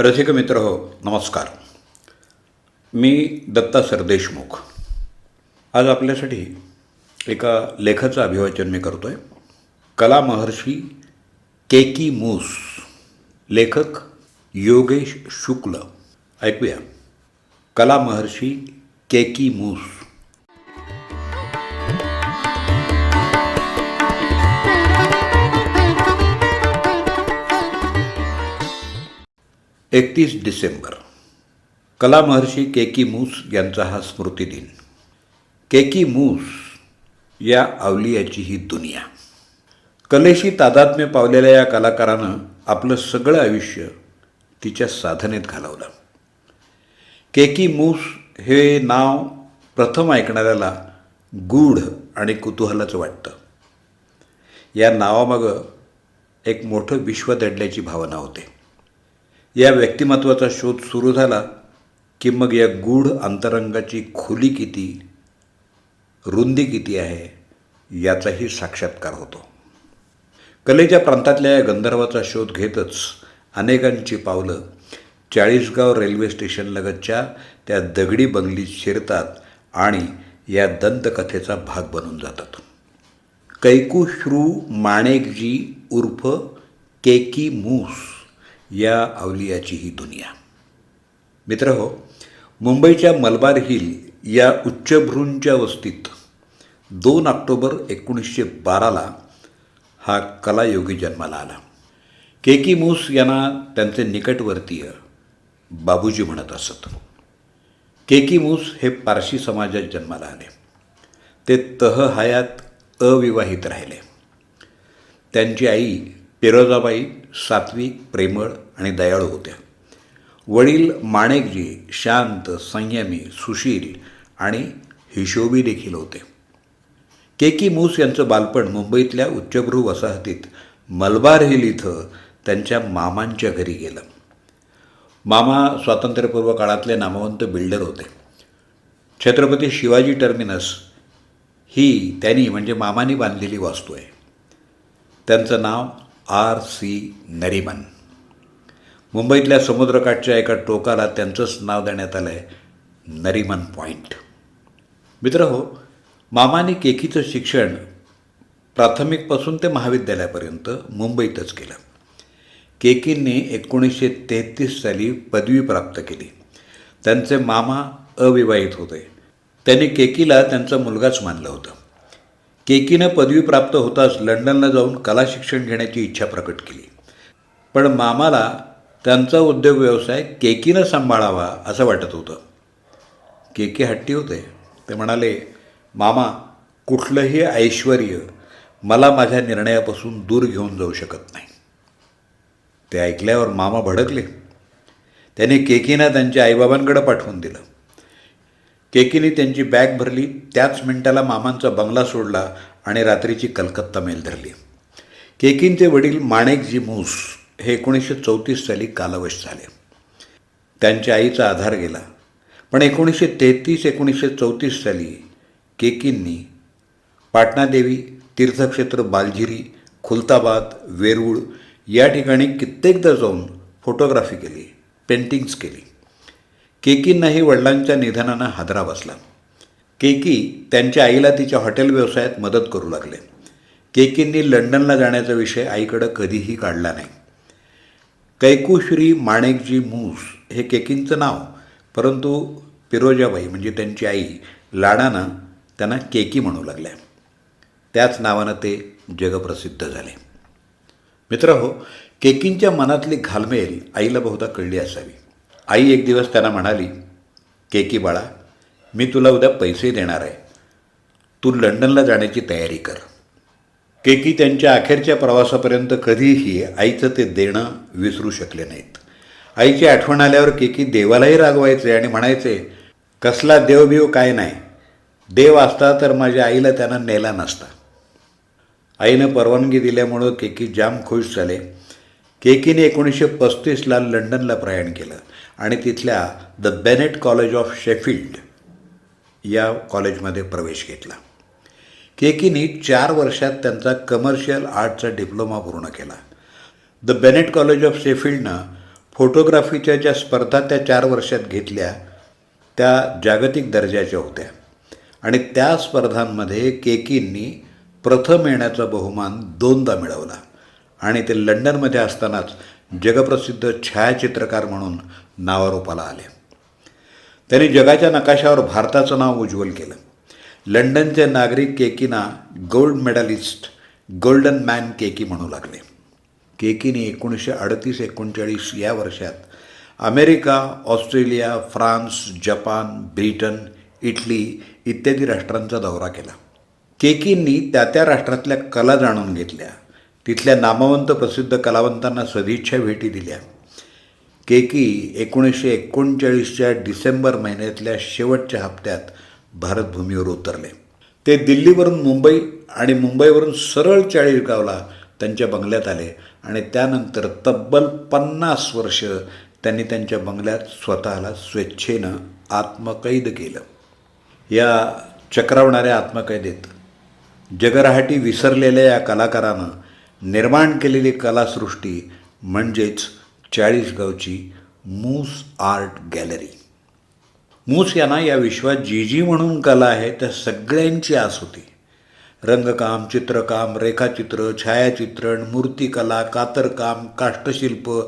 रसिक मित्र हो नमस्कार. मी दत्ता सरदेशमुख. आज आपल्यासाठी एका लेखाचं अभिवाचन मी करतो आहे कला महर्षी केकी मूस लेखक योगेश शुक्ल. ऐकूया. कला महर्षी केकी मूस. एकतीस डिसेंबर. कलामहर्षी केकी मूस यांचा हा स्मृतिदिन. केकी मूस या अवलियाची ही दुनिया. कलेशी तादात्म्य पावलेल्या या कलाकारानं आपलं सगळं आयुष्य तिच्या साधनेत घालवलं. केकी मूस हे नाव प्रथम ऐकणाऱ्याला गूढ आणि कुतूहलाचं वाटतं. या नावामागं एक मोठं विश्व दडल्याची भावना होते. या व्यक्तिमत्वाचा शोध सुरू झाला की मग या गूढ अंतरंगाची खोली किती रुंदी किती आहे याचाही साक्षात्कार होतो. कलेच्या प्रांतातल्या या गंधर्वाचा शोध घेतच अनेकांची पावलं चाळीसगाव रेल्वे स्टेशनलगतच्या त्या दगडी बंगलीत शिरतात आणि या दंतकथेचा भाग बनून जातात. कैकुश्रू माणेकजी उर्फ केकी मूस या अवलियाची ही दुनिया. मित्र हो मुंबईच्या मलबार हिल या उच्चभ्रूंच्या वस्तीत दोन ऑक्टोबर एकोणीसशे बाराला हा कलायोगी जन्माला आला. केकी मूस यांना त्यांचे निकटवर्तीय बाबूजी म्हणत असत. केकी मूस हे पारशी समाजात जन्माला आले. ते तह हयात अविवाहित राहिले. त्यांची आई पिरोजाबाई सात्विक प्रेमळ आणि दयाळू होत्या. वडील माणेकजी शांत संयमी सुशील आणि हिशोबी देखील होते. केकी मूस यांचं बालपण मुंबईतल्या उच्चभ्रू वसाहतीत मलबार हिल इथं त्यांच्या मामांच्या घरी गेलं. मामा स्वातंत्र्यपूर्व काळातले नामवंत बिल्डर होते. छत्रपती शिवाजी टर्मिनस ही त्यांनी म्हणजे मामानी बांधलेली वास्तू आहे. त्यांचं नाव आर सी नरिमन. मुंबईतल्या समुद्रकाठच्या एका टोकाला त्यांचंच नाव देण्यात आलं आहे नरिमन पॉईंट मित्र हो मामाने केकीचं शिक्षण प्राथमिकपासून ते महाविद्यालयापर्यंत मुंबईतच केलं. केकींनी एकोणीसशे तेहतीस साली पदवी प्राप्त केली. त्यांचे मामा अविवाहित होते. त्यांनी केकीला त्यांचा मुलगाच मानलं होतं. केकीनं पदवी प्राप्त होताच लंडनला जाऊन कला शिक्षण घेण्याची इच्छा प्रकट केली. पण मामाला त्यांचा उद्योग व्यवसाय केकीनं सांभाळावा असं वाटत होतं. केके हट्टी होते. ते म्हणाले मामा कुठलंही ऐश्वर मला माझ्या निर्णयापासून दूर घेऊन जाऊ शकत नाही. ते ऐकल्यावर मामा भडकले. त्याने केकीनं त्यांच्या आईबाबांकडे पाठवून दिलं. केकीने त्यांची बॅग भरली त्याच मिनिटाला मामांचा बंगला सोडला आणि रात्रीची कलकत्ता मेल धरली. केकींचे वडील माणेकजी मूस हे एकोणीसशे चौतीस साली कालवश झाले. त्यांच्या आईचा आधार गेला. पण एकोणीसशे तेहतीस एकोणीसशे चौतीस साली केकींनी पाटणादेवी तीर्थक्षेत्र बालझिरी खुलताबाद वेरूळ या ठिकाणी कित्येकदा जाऊन फोटोग्राफी केली पेंटिंग्स केली. केकींनाही वडिलांच्या निधनानं हादरा बसला. केकी त्यांच्या आईला तिच्या हॉटेल व्यवसायात मदत करू लागले. केकींनी लंडनला जाण्याचा विषय आईकडं कधीही काढला नाही. कैकुश्री माणेकजी मूस हे केकींचं नाव परंतु पिरोजाबाई म्हणजे त्यांची आई लाडानं त्यांना केकी म्हणू लागल्या. त्याच नावानं ते जगप्रसिद्ध झाले. मित्र हो केकींच्या मनातली घालमेल आईला बहुधा कळली असावी. आई एक दिवस त्यांना म्हणाली केकी बाळा मी तुला उद्या पैसे देणार आहे. तू लंडनला जाण्याची तयारी कर. केकी त्यांच्या अखेरच्या प्रवासापर्यंत कधीही आईचं ते देणं विसरू शकले नाहीत. आईची आठवण आल्यावर केकी देवालाही रागवायचे आणि म्हणायचे कसला देवबिव काय नाही. देव असता तर माझ्या आईला त्यानं नेला नसता. आईनं परवानगी दिल्यामुळं केकी जाम खुश झाले. केकीने एकोणीसशे पस्तीसला लंडनला प्रयाण केलं. आणि तिथल्या the Bennett college of Sheffield या कॉलेजमध्ये प्रवेश घेतला. केकीनी चार वर्षात त्यांचा कमर्शियल आर्टचा डिप्लोमा पूर्ण केला. द बेनेट कॉलेज ऑफ शेफिल्डनं फोटोग्राफीच्या ज्या स्पर्धा त्या चार वर्षात घेतल्या त्या जागतिक दर्जाच्या होत्या. आणि त्या स्पर्धांमध्ये केकींनी प्रथम येण्याचा बहुमान दोनदा मिळवला. आणि ते लंडनमध्ये असतानाच जगप्रसिद्ध छायाचित्रकार म्हणून नावारूपाला आले. त्यांनी जगाच्या नकाशावर भारताचं नाव उज्ज्वल केलं. लंडनचे नागरिक केकीना gold medallist golden man Keki म्हणू लागले. केकीने एकोणीसशे अडतीस एकोणचाळीस या वर्षात America Australia France Japan Britain Italy इत्यादी राष्ट्रांचा दौरा केला. केकींनी त्या त्या राष्ट्रातल्या कला जाणून घेतल्या. तिथल्या नामवंत प्रसिद्ध कलावंतांना सदिच्छा भेटी दिल्या. केकी एकोणीसशे एकोणचाळीसच्या डिसेंबर महिन्यातल्या शेवटच्या हप्त्यात भारतभूमीवर उतरले. ते दिल्लीवरून मुंबई आणि मुंबईवरून सरळ चाळीसगावला त्यांच्या बंगल्यात आले आणि त्यानंतर तब्बल पन्नास वर्ष त्यांनी त्यांच्या बंगल्यात स्वतःला स्वेच्छेनं आत्मकैद केलं. या चक्रावणाऱ्या आत्मकैदेत जगरहाटी विसरलेल्या या कलाकारानं निर्माण केलेली कलासृष्टी म्हणजेच चाळीसगावची मूस आर्ट गॅलरी. मूस यांना या विश्वात जी जी म्हणून कला आहे त्या सगळ्यांची आस होती. रंगकाम चित्रकाम रेखाचित्र छायाचित्रण मूर्तिकला कातरकाम काष्टशिल्प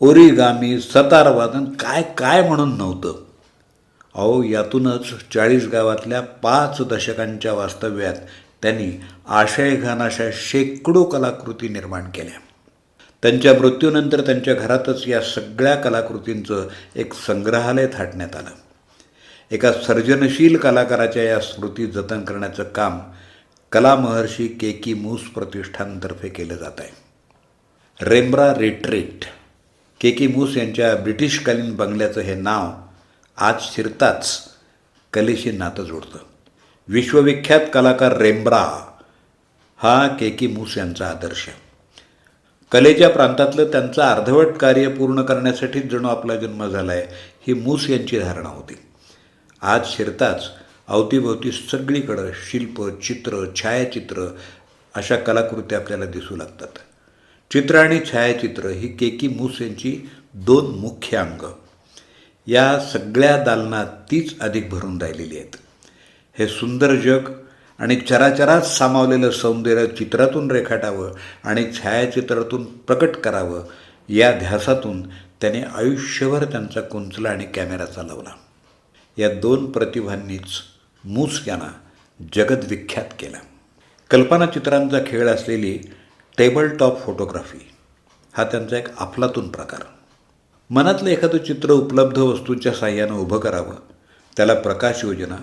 ओरिगामी सतारवादन काय काय म्हणून नव्हतं. अहो यातूनच चाळीस गावातल्या पाच दशकांच्या वास्तव्यात त्यांनी आशयघान शेकडो कलाकृती निर्माण केल्या. त्यांच्या मृत्यूनंतर त्यांच्या घरातच या सगळ्या कलाकृतींचं एक संग्रहालय थाटण्यात आलं. एका सर्जनशील कलाकाराच्या या स्मृती जतन करण्याचं काम कलामहर्षी के केकी मूस प्रतिष्ठानतर्फे केलं जात आहे. रेम्ब्रा रिट्रीट केकी मूस यांच्या ब्रिटिशकालीन बंगल्याचं हे नाव आज शिरताच कलेशी नातं जोडतं. विश्वविख्यात कलाकार रेम्ब्रा हा केकी मूस यांचा आदर्श कलेच्या प्रांतातलं त्यांचं अर्धवट कार्य पूर्ण करण्यासाठीच जणू आपला जन्म झाला आहे ही मूस यांची धारणा होती. आज शिरताच अवतीभोवती सगळीकडं शिल्प चित्र छायाचित्र अशा कलाकृती आपल्याला दिसू लागतात. चित्र आणि छायाचित्र ही केकी मूस यांची दोन मुख्य अंग. या सगळ्या दालनात तीच अधिक भरून राहिलेली आहेत. हे सुंदर जग आणि चराचरात सामावलेलं सौंदर्य चित्रातून रेखाटावं आणि छायाचित्रातून प्रकट करावं या ध्यासातून त्याने आयुष्यभर त्यांचा कुंचला आणि कॅमेरा चालवला. या दोन प्रतिभांनीच मूस यांना जगदविख्यात केला. कल्पना चित्रांचा खेळ असलेली टेबल टॉप फोटोग्राफी हा त्यांचा एक अफलातून प्रकार. मनातलं एखादं चित्र उपलब्ध वस्तूंच्या साह्यानं उभं करावं त्याला प्रकाश योजना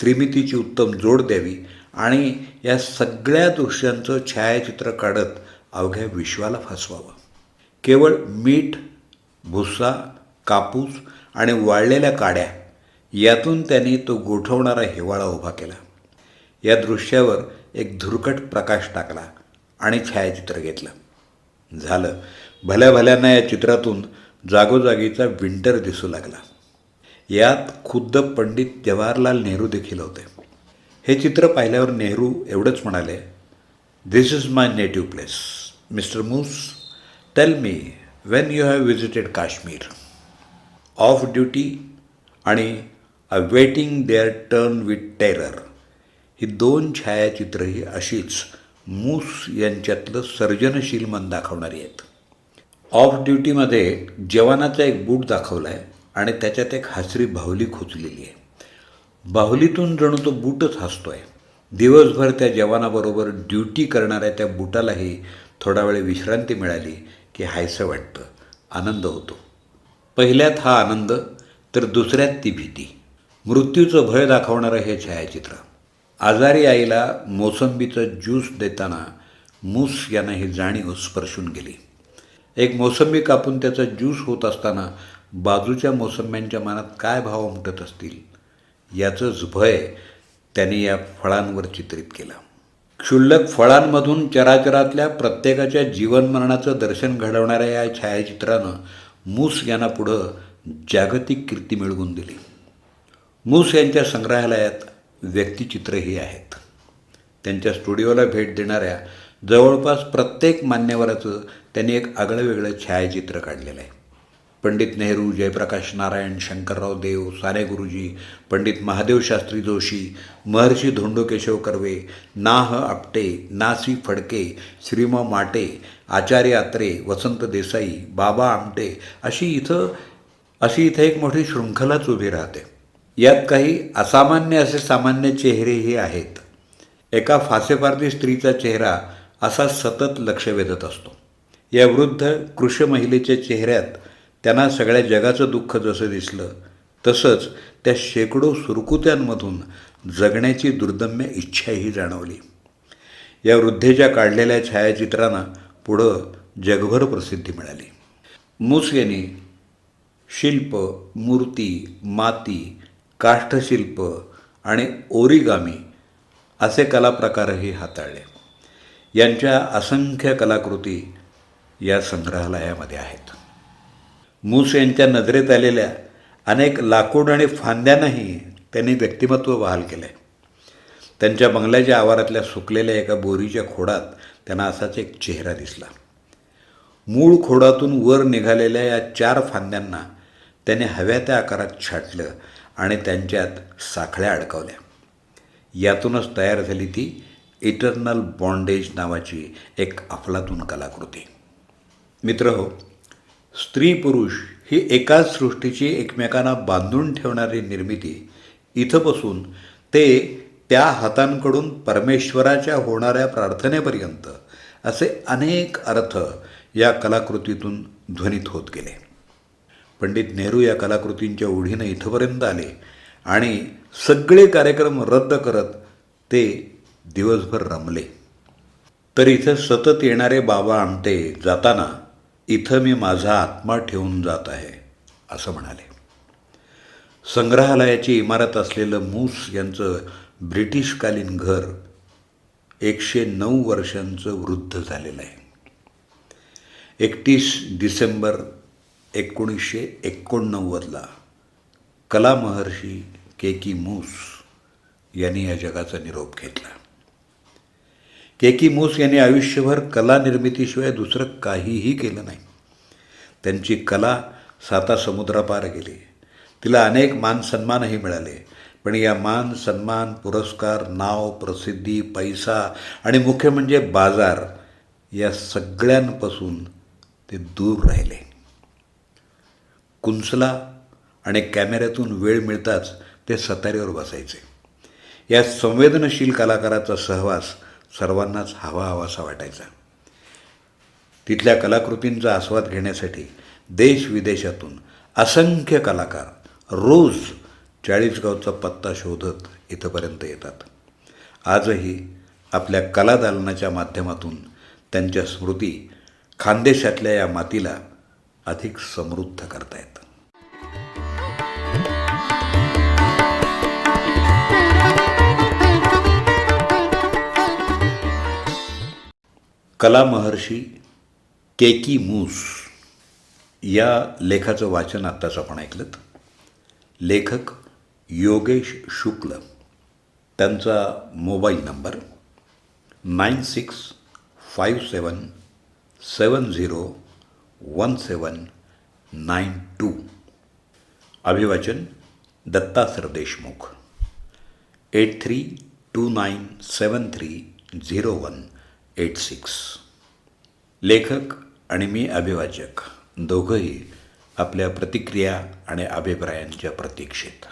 त्रिमितीची उत्तम जोड द्यावी आणि या सगळ्या दृश्यांचं छायाचित्र काढत अवघ्या विश्वाला फसवावं. केवळ मीठ भुस्सा कापूस आणि वाळलेल्या काड्या यातून त्यांनी तो गोठवणारा हिवाळा उभा केला. या दृश्यावर एक धुरकट प्रकाश टाकला आणि छायाचित्र घेतलं. झालं. भल्या भल्यांना या चित्रातून जागोजागीचा विंटर दिसू लागला. यात खुद्द पंडित जवाहरलाल नेहरू देखील होते. हे चित्र पाहिल्यावर नेहरू एवढंच म्हणाले this is my native place mister Moos tell me when you have visited Kashmir off duty आणि a waiting their turn with terror ही दोन छायाचित्र ही अशीच मूस यांच्यातलं सर्जनशील मन दाखवणारी आहेत. ऑफ ड्युटीमध्ये जवानाचा एक बूट दाखवला आहे आणि त्याच्यात एक हसरी भावली खोचलेली आहे. बाहुलीतून जणू तो बूटच हसतोय. दिवसभर त्या जवानाबरोबर ड्युटी करणाऱ्या त्या बुटालाही थोडा वेळ विश्रांती मिळाली की हायसं वाटतं. आनंद होतो. पहिल्यात हा आनंद तर दुसऱ्यात ती भीती. मृत्यूचं भय दाखवणारं हे छायाचित्र. आजारी आईला मोसंबीचं ज्यूस देताना मूस यांना ही जाणीव स्पर्शून गेली. एक मोसंबी कापून त्याचा ज्यूस होत असताना बाजूच्या मोसंब्यांच्या मनात काय भाव उमटत असतील? याचंच भय त्यांनी या फळांवर चित्रित केलं. क्षुल्लक फळांमधून चराचरातल्या प्रत्येकाच्या जीवनमरणाचं दर्शन घडवणाऱ्या या छायाचित्रानं मूस यांना पुढं जागतिक कीर्ती मिळवून दिली. मूस यांच्या संग्रहालयात व्यक्तिचित्रही आहेत. त्यांच्या स्टुडिओला भेट देणाऱ्या जवळपास प्रत्येक मान्यवराचं त्यांनी एक आगळं वेगळं छायाचित्र काढलेलं आहे. पंडित नेहरू जयप्रकाश नारायण शंकरराव देव साने गुरुजी पंडित महादेव शास्त्री जोशी महर्षी धोंडो केशव कर्वे ना ह आपटे नासी फडके श्रीमा माटे आचार्य आत्रे वसंत देसाई बाबा आमटे अशी इथं अशी इथं एक मोठी शृंखलाच उभी राहते. यात काही असामान्य असे सामान्य चेहरेही आहेत. एका फासेपारधी स्त्रीचा चेहरा असा सतत लक्ष वेधत असतो. या वृद्ध कृष महिलेच्या चेहऱ्यात त्यांना सगळ्या जगाचं दुःख जसं दिसलं तसंच त्या शेकडो सुरकुत्यांमधून जगण्याची दुर्दम्य इच्छाही जाणवली. या वृद्धेच्या काढलेल्या छायाचित्रांना पुढं जगभर प्रसिद्धी मिळाली. मूस यांनी शिल्प मूर्ती माती काष्ठशिल्प आणि ओरिगामी असे कलाप्रकारही हाताळले. यांच्या असंख्य कलाकृती या संग्रहालयामध्ये आहेत. मूस यांच्या नजरेत आलेल्या अनेक लाकूड आणि फांद्यांनाही त्यांनी व्यक्तिमत्व बहाल केलं त्यांच्या बंगल्याच्या आवारातल्या सुकलेल्या एका बोरीच्या खोडात त्यांना असाच एक चेहरा दिसला. मूळ खोडातून वर निघालेल्या या चार फांद्यांना त्याने हव्या त्या आकारात छाटलं आणि त्यांच्यात साखळ्या अडकवल्या. यातूनच तयार झाली ती इटर्नल बॉन्डेज नावाची एक अफलातून कलाकृती. मित्र हो स्त्री पुरुष ही एकाच सृष्टीची एकमेकांना बांधून ठेवणारी निर्मिती. इथंपासून ते त्या हातांकडून परमेश्वराच्या होणाऱ्या प्रार्थनेपर्यंत असे अनेक अर्थ या कलाकृतीतून ध्वनित होत गेले. पंडित नेहरू या कलाकृतींच्या ओढीनं इथंपर्यंत आले आणि सगळे कार्यक्रम रद्द करत ते दिवसभर रमले. तर इथं सतत येणारे बाबा आमटे जाताना इथं मी माझा आत्मा ठेवून जात आहे असं म्हणाले. संग्रहालयाची इमारत असलेलं मूस यांचं ब्रिटिशकालीन घर एकशे नऊ वर्षांचं वृद्ध झालेलं आहे. एकतीस डिसेंबर एकोणीसशे एकोणनव्वदला कलामहर्षी के की मूस यांनी या जगाचा निरोप घेतला. के की मूस यांनी आयुष्यभर कला निर्मितीशिवाय दुसरं काहीही केलं नाही. त्यांची कला साता समुद्रापार गेली. तिला अनेक मान सन्मानही मिळाले. पण या मान सन्मान पुरस्कार नाव प्रसिद्धी पैसा आणि मुख्य म्हणजे बाजार या सगळ्यांपासून ते दूर राहिले. कुंसला आणि कॅमेऱ्यातून वेळ मिळताच ते सतारीवर बसायचे. या संवेदनशील कलाकाराचा सहवास सर्वांनाच हवा हवासा वाटायचा. तिथल्या कलाकृतींचा आस्वाद घेण्यासाठी देश विदेशातून असंख्य कलाकार रोज चाळीसगावचा पत्ता शोधत इथंपर्यंत येतात. आजही आपल्या कलादालनाच्या माध्यमातून त्यांच्या स्मृती खानदेशातल्या या मातीला अधिक समृद्ध करतायत. कलामहर्षी केकी मूस या लेखाचं वाचन आत्ताच आपण ऐकलं लेखक योगेश शुक्ल. त्यांचा mobile number nine six five seven seven zero one seven nine two. अभिवाचन Datta sir Deshmukh. Eight three two nine seven three zero one. Eight six. लेखक आणि मी अभिवाचक. दोघंही आपल्या प्रतिक्रिया आणि अभिप्रायांच्या प्रतीक्षेत.